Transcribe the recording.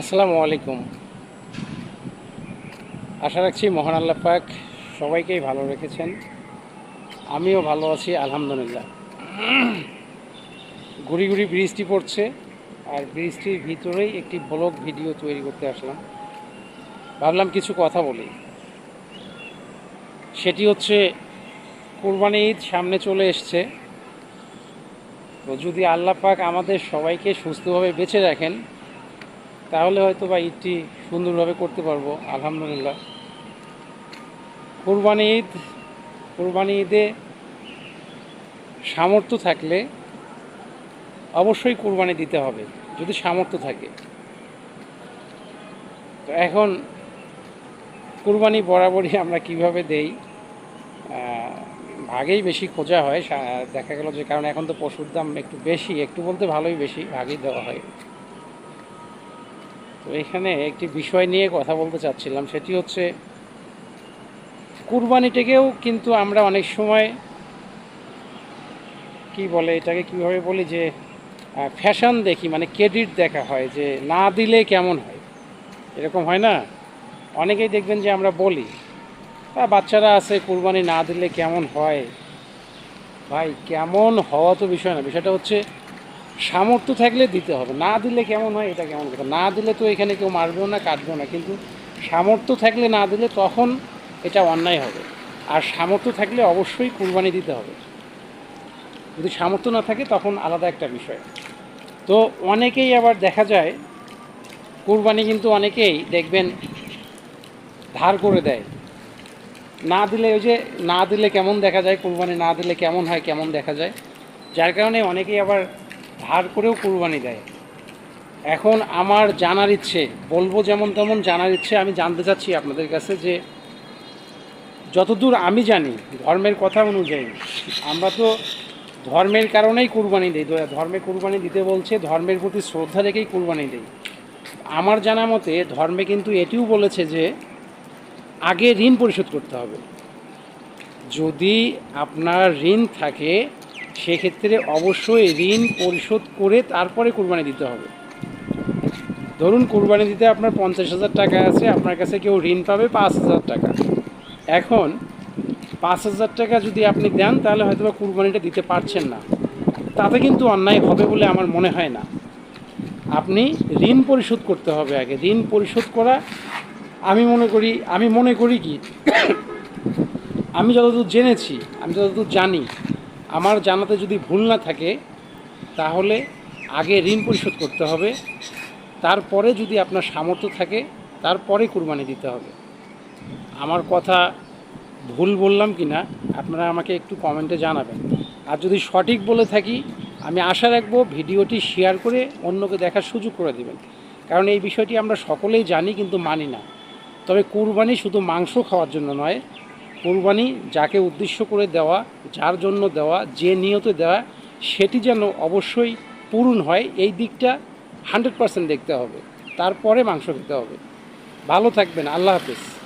আসসালামু আলাইকুম। আশা রাখছি মহান আল্লাহ পাক সবাইকেই ভালো রেখেছেন। আমিও ভালো আছি, আলহামদুলিল্লাহ। গুড়ি গুড়ি বৃষ্টি পড়ছে, আর বৃষ্টির ভিতরেই একটি ব্লগ ভিডিও তৈরি করতে আসলাম। ভাবলাম কিছু কথা বলি। সেটি হচ্ছে, কোরবানি ঈদ সামনে চলে এসছে। তো যদি আল্লাহ পাক আমাদের সবাইকে সুস্থভাবে বেঁচে রাখেন তাহলে হয়তো বা ঈদটি সুন্দরভাবে করতে পারব, আলহামদুলিল্লাহ। কোরবানি ঈদ, কোরবানি ঈদে সামর্থ্য থাকলে অবশ্যই কোরবানি দিতে হবে, যদি সামর্থ্য থাকে। তো এখন কোরবানি বরাবরই আমরা কীভাবে দেই ভাগেই বেশি খোঁজা হয় দেখা গেল যে কারণ এখন তো পশুর দাম একটু বেশি, একটু বলতে ভালোই বেশি, ভাগেই দেওয়া হয়। তো এখানে একটি বিষয় নিয়ে কথা বলতে চাচ্ছিলাম, সেটি হচ্ছে কুরবানিটাকেও কিন্তু আমরা অনেক সময় কি বলে এটাকে কীভাবে বলি যে ফ্যাশন দেখি মানে ক্রেডিট দেখা হয় যে না দিলে কেমন হয়। এরকম হয় না? অনেকেই দেখবেন যে আমরা বলি তা বাচ্চারা আছে, কুরবানি না দিলে কেমন হয়? ভাই, কেমন হওয়া তো বিষয় না। বিষয়টা হচ্ছে সামর্থ্য থাকলে দিতে হবে। না দিলে কেমন হয় এটা কেমন কথা? না দিলে তো এখানে কেউ মারবেও না, কাটবেও না। কিন্তু সামর্থ্য থাকলে না দিলে তখন এটা অন্যায় হবে। আর সামর্থ্য থাকলে অবশ্যই কুরবানি দিতে হবে। যদি সামর্থ্য না থাকে তখন আলাদা একটা বিষয়। তো অনেকেই আবার দেখা যায়, কুরবানি কিন্তু অনেকেই দেখবেন ধার করে দেয়। না দিলে ওই যে না দিলে কেমন দেখা যায়, কুরবানি না দিলে কেমন হয়, কেমন দেখা যায়। যার কারণে অনেকেই আবার ধার করেও কুরবানি দেয়। এখন আমার জানার ইচ্ছে, বলব যেমন তেমন জানার ইচ্ছে, আমি জানতে চাচ্ছি আপনাদের কাছে যে যতদূর আমি জানি ধর্মের কথা অনুযায়ী, আমরা তো ধর্মের কারণেই কুরবানি দিই ধর্মে কুরবানি দিতে বলছে, ধর্মের প্রতি শ্রদ্ধা রেখেই কুরবানি দিই। আমার জানা মতে ধর্মে কিন্তু এটিও বলেছে যে আগে ঋণ পরিশোধ করতে হবে। যদি আপনার ঋণ থাকে সেক্ষেত্রে অবশ্যই ঋণ পরিশোধ করে তারপরে কুরবানি দিতে হবে। ধরুন কুরবানি দিতে আপনার পঞ্চাশ হাজার টাকা আছে, আপনার কাছে কেউ ঋণ পাবে পাঁচ হাজার টাকা। এখন পাঁচ হাজার টাকা যদি আপনি দেন, তাহলে হয়তো বা কুরবানিটা দিতে পারছেন না। তাতে কিন্তু অন্যায় হবে বলে আমার মনে হয় না। আপনি ঋণ পরিশোধ করতে হবে আগে। ঋণ পরিশোধ করা আমি মনে করি, আমি মনে করি কি? আমি যতদূর জেনেছি, আমি যতদূর জানি আমার জানাতে যদি ভুল না থাকে, তাহলে আগে ঋণ পরিশোধ করতে হবে, তারপরে যদি আপনার সামর্থ্য থাকে, তারপরে কুরবানি দিতে হবে। আমার কথা ভুল বললাম কি না আপনারা আমাকে একটু কমেন্টে জানাবেন। আর যদি সঠিক বলে থাকি, আমি আশা রাখব ভিডিওটি শেয়ার করে অন্যকে দেখার সুযোগ করে দেবেন। কারণ এই বিষয়টি আমরা সকলেই জানি কিন্তু মানি না। তবে কুরবানি শুধু মাংস খাওয়ার জন্য নয় কুরবানি যাকে উদ্দেশ্য করে দেওয়া, যার জন্য দেওয়া, যে নিয়তে দেওয়া, সেটি যেন অবশ্যই পূরণ হয়, এই দিকটা হান্ড্রেড পার্সেন্ট দেখতে হবে। তারপরে মাংস খেতে হবে। ভালো থাকবেন। আল্লাহ হাফিজ।